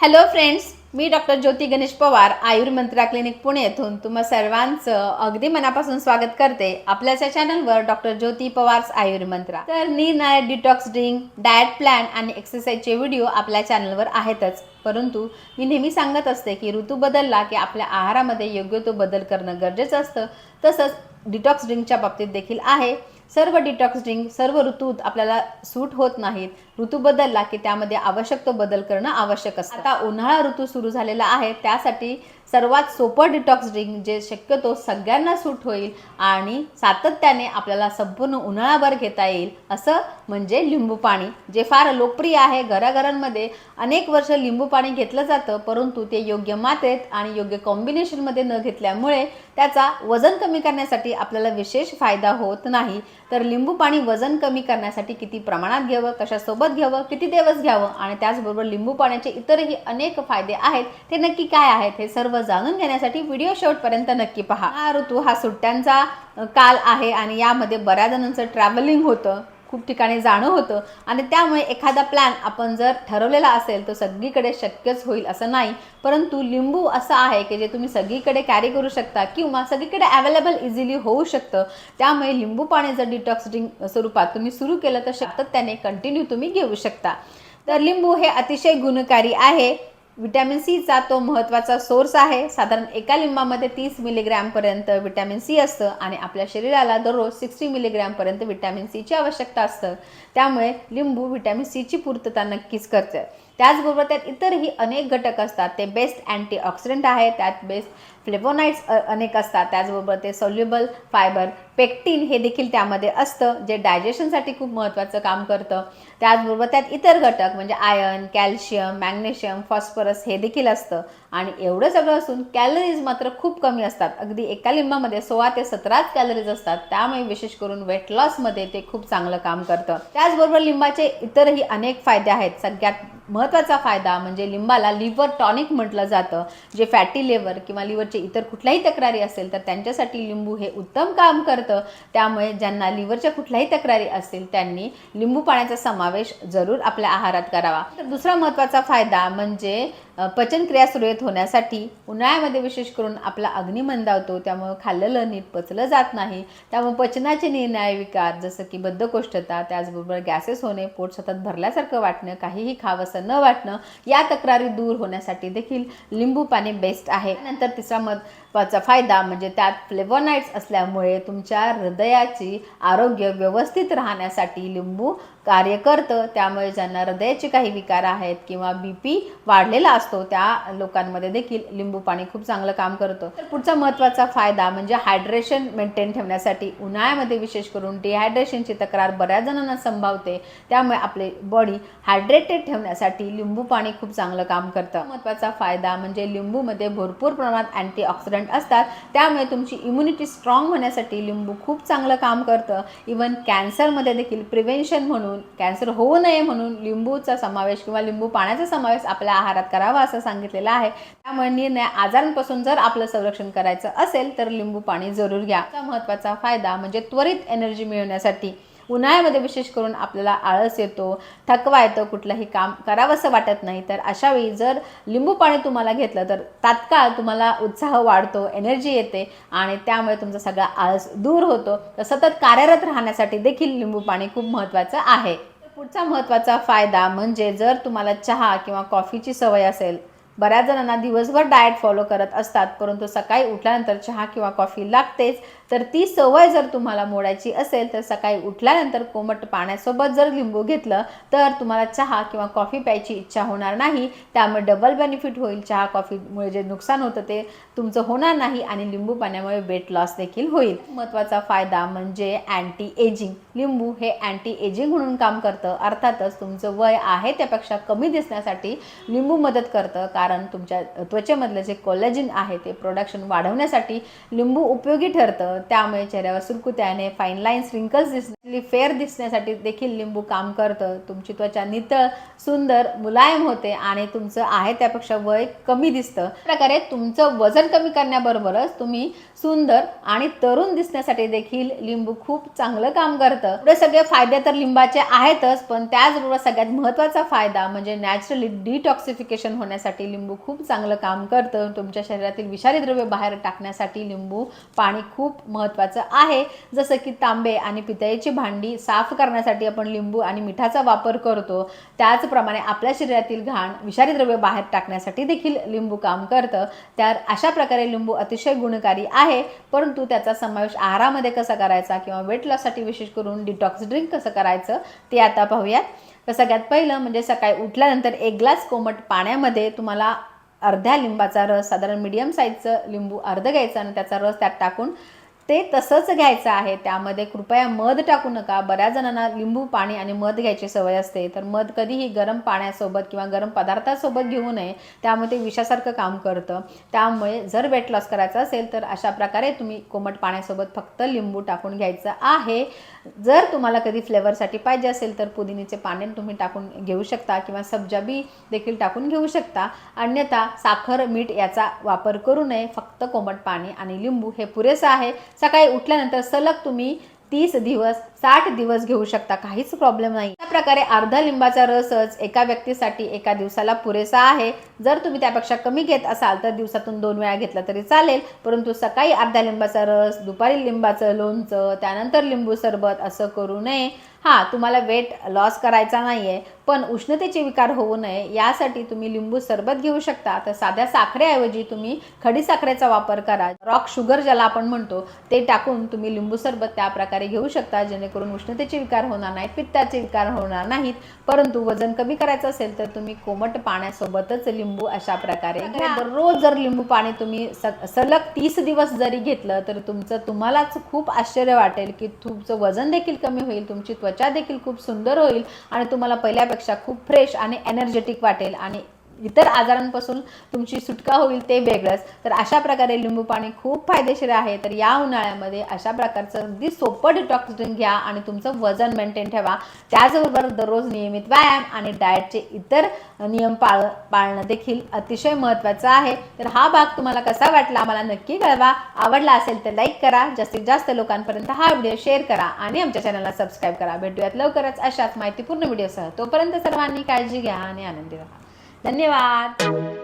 Hello friends मी doctor Jyoti Ganesh Pawar Ayurmantra clinic Pune येथून तुम्हा सर्वांचं अगदी मनापासून स्वागत करते आपल्याच्या चॅनलवर डॉक्टर ज्योती पवार्स आयुर्मंत्रा. तर निर्णय डिटॉक्स ड्रिंक डाएट प्लॅन आणि एक्सरसाइजचे व्हिडिओ आपल्या चॅनलवर आहेतच. परंतु मी नेहमी सांगत असते की ऋतू बदलला की आपल्या आहारामध्ये योग्य तो बदल करणं गरजेचं असतं. तसंच डिटॉक्स ड्रिंकच्या बाबतीत देखील आहे. सर्व डिटॉक्स ड्रिंक सर्व ऋतूत आपल्याला सूट होत नाहीत. ऋतू बदलला की त्यामध्ये आवश्यक तो बदल करणं आवश्यक असतं. आता उन्हाळा ऋतू सुरू झालेला आहे त्यासाठी सर्वात सोपं डिटॉक्स ड्रिंक जे शक्यतो सगळ्यांना सूट होईल आणि सातत्याने आपल्याला संपूर्ण उन्हाळाभर घेता येईल असं म्हणजे लिंबू पाणी जे फार लोकप्रिय आहे घराघरांमध्ये. अनेक वर्ष लिंबू पाणी घेतलं जातं परंतु ते योग्य मात्रेत आणि योग्य कॉम्बिनेशनमध्ये न घेतल्यामुळे त्याचा वजन कमी करण्यासाठी आपल्याला विशेष फायदा होत नाही. तर लिंबू पाणी वजन कमी करण्यासाठी किती प्रमाणात घ्यावं कशासोबत घ्यावं किती दिवस घ्यावं आणि त्याचबरोबर लिंबू पाण्याचे इतरही अनेक फायदे आहेत ते नक्की काय आहेत हे सर्व जाणून घेण्यासाठी व्हिडिओ शेवटपर्यंत नक्की पहा. हा ऋतू हा सुट्ट्यांचा काल आहे आणि यामध्ये बऱ्याच जणांचं ट्रॅव्हलिंग होतं. खूप ठिकाणी जाणं होतं. आणि त्यामुळे एखादा प्लॅन आपण जर ठरवलेला असेल तर सगळीकडे शक्यच होईल असं नाही. परंतु लिंबू असं आहे की जे तुम्ही सगळीकडे कॅरी करू शकता किंवा सगळीकडे अवेलेबल इझिली होऊ शकतं. त्यामुळे लिंबू पाणी जर डिटॉक्स ड्रिंक स्वरूपात तुम्ही सुरू केलं तर सातत्याने कंटिन्यू तुम्ही घेऊ शकता. तर लिंबू हे अतिशय गुणकारी आहे. विटॅमिन सीचा तो महत्त्वाचा सोर्स आहे. साधारण एका लिंबामध्ये तीस मिलीग्रॅमपर्यंत विटॅमिन सी असतं आणि आपल्या शरीराला दररोज सिक्स्टी मिलीग्रॅमपर्यंत विटॅमिन सीची आवश्यकता असतं. त्यामुळे लिंबू विटॅमिन सीची पूर्तता नक्कीच करतं. त्याचबरोबर त्यात इतरही अनेक घटक असतात. ते बेस्ट अँटीऑक्सिडंट आहे त्यात बेस्ट फ्लेवोनाइट्स अनेक असतात. त्याचबरोबर ते सोल्युबल फायबर पेक्टिन हे देखील त्यामध्ये असतं जे डायजेशनसाठी खूप महत्त्वाचं काम करतं. त्याचबरोबर त्यात इतर घटक म्हणजे आयर्न कॅल्शियम मॅग्नेशियम फॉस्फरस हे देखील असतं. आणि एवढं सगळं असून कॅलरीज मात्र खूप कमी असतात. अगदी एका लिंबामध्ये सोळा ते सतराच कॅलरीज असतात. त्यामुळे विशेष करून वेट लॉसमध्ये ते खूप चांगलं काम करतं. त्याचबरोबर लिंबाचे इतरही अनेक फायदे आहेत. सगळ्यात महत्त्वाचा फायदा म्हणजे लिंबाला लिव्हर टॉनिक म्हटलं जातं. जे फॅटी लिव्हर किंवा लिव्हरचे इतर कुठल्याही तक्रारी असेल तर त्यांच्यासाठी लिंबू हे उत्तम काम करतं. त्यामुळे ज्यांना लिव्हरच्या कुठल्याही तक्रारी असतील त्यांनी लिंबू पाण्याचा समावेश जरूर आपल्या आहारात करावा. तर दुसरा महत्त्वाचा फायदा म्हणजे पचनक्रिया सुरळीत होण्यासाठी. उन्हाळ्यामध्ये विशेष करून आपला अग्नी मंदावतो त्यामुळे खाल्लेलं नीट पचलं जात नाही. त्यामुळे पचनाचे निर्णय विकार जसं की बद्धकोष्ठता त्याचबरोबर गॅसेस होणे पोट सतत भरल्यासारखं वाटणं काहीही खावंसं न वाटणं या तक्रारी दूर होण्यासाठी देखील लिंबू पाणी बेस्ट आहे. नंतर तिसरा महत्त्वाचा फायदा म्हणजे त्यात फ्लेवोनाइट्स असल्यामुळे तुमच्या हृदयाची आरोग्य व्यवस्थित राहण्यासाठी लिंबू कार्य करतं. त्यामुळे ज्यांना हृदयाचे काही विकार आहेत किंवा बी पी वाढलेला असतो त्या लोकांमध्ये देखील लिंबू पाणी खूप चांगलं काम करतं. तर पुढचा महत्त्वाचा फायदा म्हणजे हायड्रेशन मेंटेन ठेवण्यासाठी उन्हाळ्यामध्ये विशेष करून डिहायड्रेशनची तक्रार बऱ्याच जणांना संभावते. त्यामुळे आपले बॉडी हायड्रेटेड ठेवण्यासाठी लिंबू पाणी खूप चांगलं काम करतं. महत्त्वाचा फायदा म्हणजे लिंबूमध्ये भरपूर प्रमाणात अँटीऑक्सिडंट असतात. त्यामुळे तुमची इम्युनिटी स्ट्रॉंग होण्यासाठी लिंबू खूप चांगलं काम करतं. इवन कॅन्सरमध्ये देखील प्रिव्हेन्शन म्हणून कॅन्सर होऊ नये म्हणून लिंबूचा समावेश किंवा लिंबू पाण्याचा समावेश आपल्या आहारात करावा असं सांगितलेलं आहे. त्यामुळे निर्णय आजारांपासून जर आपलं संरक्षण करायचं असेल तर लिंबू पाणी जरूर घ्या. त्याचा महत्त्वाचा फायदा म्हणजे त्वरित एनर्जी मिळवण्यासाठी. उन्हाळ्यामध्ये विशेष करून आपल्याला आळस येतो थकवा येतो कुठलंही काम करावंसं वाटत नाही. तर अशावेळी जर लिंबू पाणी तुम्हाला घेतलं तर तात्काळ तुम्हाला उत्साह वाढतो एनर्जी येते आणि त्यामुळे तुमचा सगळा आळस दूर होतो. तर सतत कार्यरत राहण्यासाठी देखील लिंबू पाणी खूप महत्त्वाचं आहे. पुढचा महत्त्वाचा फायदा म्हणजे जर तुम्हाला चहा किंवा कॉफीची सवय असेल बऱ्याच जणांना दिवसभर डाएट फॉलो करत असतात परंतु सकाळी उठल्यानंतर चहा किंवा कॉफी लागतेच. तर ती सवय जर तुम्हाला मोडायची असेल तर सकाळी उठल्यानंतर कोमट पाण्यासोबत जर लिंबू घेतलं तर तुम्हाला चहा किंवा कॉफी प्यायची इच्छा होणार नाही. त्यामुळे डबल बेनिफिट होईल. चहा कॉफीमुळे जे नुकसान होतं ते तुमचं होणार नाही आणि लिंबू पाण्यामुळे वेट लॉस देखील होईल. महत्त्वाचा फायदा म्हणजे अँटी एजिंग लिंबू हे अँटी एजिंग म्हणून काम करतं. अर्थातच तुमचं वय आहे त्यापेक्षा कमी दिसण्यासाठी लिंबू मदत करतं. कारण तुमच्या त्वचेमधलं जे कोलॅजिन आहे ते प्रोडक्शन वाढवण्यासाठी लिंबू उपयोगी ठरतं. त्यामुळे चेहऱ्यावर सुरकुत्याने फाईन लाईन्स रिंकल्स दिस फेअर दिसण्यासाठी देखील लिंबू काम करतं. तुमची त्वचा नितळ सुंदर मुलायम होते आणि तुमचं आहे त्यापेक्षा वय कमी दिसतं. प्रकारे तुमचं वजन कमी करण्याबरोबरच तुम्ही सुंदर आणि तरुण दिसण्यासाठी देखील लिंबू खूप चांगलं काम करतं. पुढे सगळे फायदे तर लिंबाचे आहेतच पण त्याचबरोबर सगळ्यात महत्त्वाचा फायदा म्हणजे नॅचरली डिटॉक्सिफिकेशन होण्यासाठी लिंबू खूप चांगलं काम करतं. तुमच्या शरीरातील विषारी द्रव्य बाहेर टाकण्यासाठी लिंबू पाणी खूप महत्त्वाचं आहे. जसं की तांबे आणि पितळेची भांडी साफ करण्यासाठी आपण लिंबू आणि मिठाचा वापर करतो. त्याचप्रमाणे आपल्या शरीरातील घाण विषारी द्रव्य बाहेर टाकण्यासाठी देखील लिंबू काम करतं. तर अशा प्रकारे लिंबू अतिशय गुणकारी आहे परंतु त्याचा समावेश आहारामध्ये कसा करायचा किंवा वेट लॉससाठी विशेष करून डिटॉक्स ड्रिंक कसं करायचं ते आता पाहूयात. तर सगळ्यात पहिलं म्हणजे सकाळी उठल्यानंतर एक ग्लास कोमट पाण्यामध्ये तुम्हाला अर्ध्या लिंबाचा रस साधारण मीडियम साईजचं लिंबू अर्ध घ्यायचं आणि त्याचा रस त्यात टाकून ते तसंच घ्यायचं आहे. त्यामध्ये कृपया मध टाकू नका. बऱ्याच जणांना लिंबू पाणी आणि मध घ्यायची सवय असते. तर मध कधीही गरम पाण्यासोबत किंवा गरम पदार्थासोबत घेऊ नये. त्यामुळे ते विषासारखं काम करतं. त्यामुळे जर वेट लॉस करायचं असेल तर अशा प्रकारे तुम्ही कोमट पाण्यासोबत फक्त लिंबू टाकून घ्यायचं आहे. जर तुम्हाला कधी फ्लेवरसाठी पाहिजे असेल तर पुदिनीचे पाने तुम्ही टाकून घेऊ शकता किंवा सब्जा बी देखील टाकून घेऊ शकता. अन्यथा साखर मीठ याचा वापर करू नये. फक्त कोमट पाणी आणि लिंबू हे पुरेसं आहे. सकाळी उठल्यानंतर सलग तुम्ही तीस दिवस साठ दिवस घेऊ शकता काहीच प्रॉब्लेम नाही. त्या प्रकारे अर्धा लिंबाचा रसच एका व्यक्तीसाठी एका दिवसाला पुरेसा आहे. जर तुम्ही त्यापेक्षा कमी घेत असाल तर दिवसातून दोन वेळा घेतला तरी चालेल. परंतु सकाळी अर्धा लिंबाचा रस दुपारी लिंबाचं लोणचं त्यानंतर लिंबू सरबत असं करू नये. हां तुम्हाला वेट लॉस करायचा नाही आहे पण उष्णतेचे विकार होऊ नये यासाठी तुम्ही लिंबू सरबत घेऊ शकता. तर साध्या साखरेऐवजी तुम्ही खडी साखरेचा वापर करा. रॉक शुगर ज्याला आपण म्हणतो ते टाकून तुम्ही लिंबू सरबत त्या प्रकारे घेऊ शकता जेणेकरून उष्णतेचे विकार होणार नाहीत पित्ताचे विकार होणार नाहीत. परंतु वजन कमी करायचं असेल तर तुम्ही कोमट पाण्यासोबतच लिंबू अशा प्रकारे घ्या दररोज जर लिंबू पाणी तुम्ही सलग तीस दिवस जरी घेतलं तर तुमचं तुम्हालाच खूप आश्चर्य वाटेल की तुमचं वजन देखील कमी होईल तुमची त्वचा देखील खूप सुंदर होईल आणि तुम्हाला पहिल्यापेक्षा खूप फ्रेश आणि एनर्जेटिक वाटेल आणि इतर आजारांपासून तुमची सुटका होईल ते वेगळंच. तर अशा प्रकारे लिंबू पाणी खूप फायदेशीर आहे. तर या उन्हाळ्यामध्ये अशा प्रकारचं अगदी सोपं डिटॉक्स ड्रिंक घ्या आणि तुमचं वजन मेंटेन ठेवा. त्याचबरोबर दररोज नियमित व्यायाम आणि डाएटचे इतर नियम पाळ पाळणं देखील अतिशय महत्त्वाचं आहे. तर हा भाग तुम्हाला कसा वाटला मला नक्की कळवा. आवडला असेल तर लाईक करा. जास्तीत जास्त लोकांपर्यंत हा व्हिडिओ शेअर करा आणि आमच्या चॅनलला सबस्क्राईब करा. भेटूयात लवकरच अशाच माहितीपूर्ण व्हिडिओसह तोपर्यंत सर्वांनी काळजी घ्या आणि आनंदी राहा. धन्यवाद.